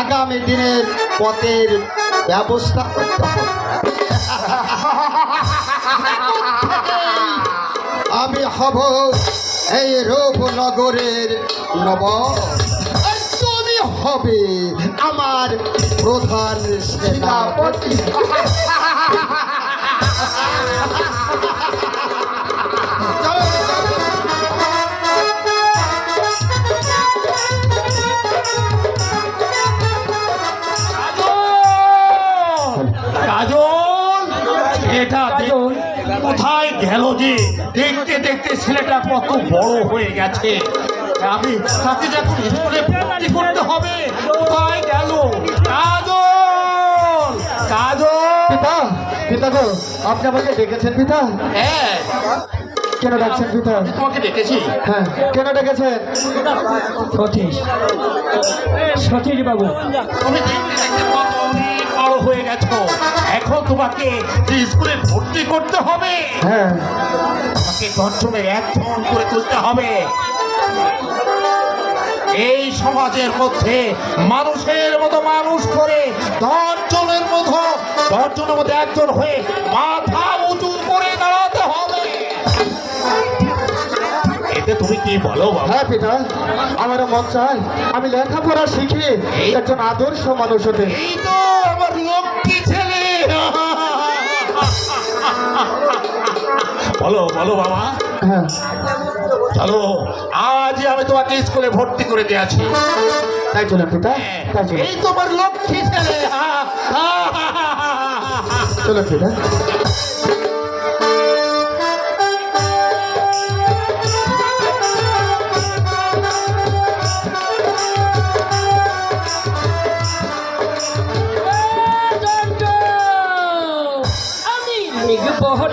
আগামী দিনের পথের ব্যবস্থা করতে হবে। আমি হব এই রূপনগরের নব। তুমি হবে আমার প্রধান সেনাপতি। কাজল এটা কাজল। কোথায় গেল যে? দেখতে দেখতে ছেলেটা কত বড় হয়ে গেছে। আমি তাকে যখন স্কুলে ভর্তি করতে হবে কোথায় গেল? কাজল কাজল। পিতা পিতা গো আপনি আমাকে ডেকেছেন পিতা? হ্যাঁ। কেন ডাকছেন পিতা? তোমাকে দেখেছি হ্যাঁ কেন ডেকেছেন? সতীশ। সতীশ বাবু। তুমি দেখতে দেখতে কত বড় হয়ে গেছো। তোমাকে স্কুলে ভর্তি করতে হবে। হ্যাঁ। তোমাকে দশজনের একজন করে তুলতে হবে। এই সমাজের মধ্যে মানুষের মতো মানুষ করে দশজনের মতো দশজনের মধ্যে একজন হয়ে মাথা উঁচু করে দাঁড়াতে হবে। এতে তুমি কি বলো বাবা? হ্যাঁ পিতা মন আমি লেখাপড়া শিখে একজন আদর্শ মানুষ হতে। এই তো আমার লক্ষ্মী বলো বলো বাবা। হ্যাঁ। চলো আজ আমি তোমাকে স্কুলে ভর্তি করে দিয়েছি তাই চলেন পিতা? তাই চলেন এই তোমার লক্ষ্মী ছেলে। হা, হা, হা, হা, হা, হা। চলেন পিতা।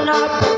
না পড়ব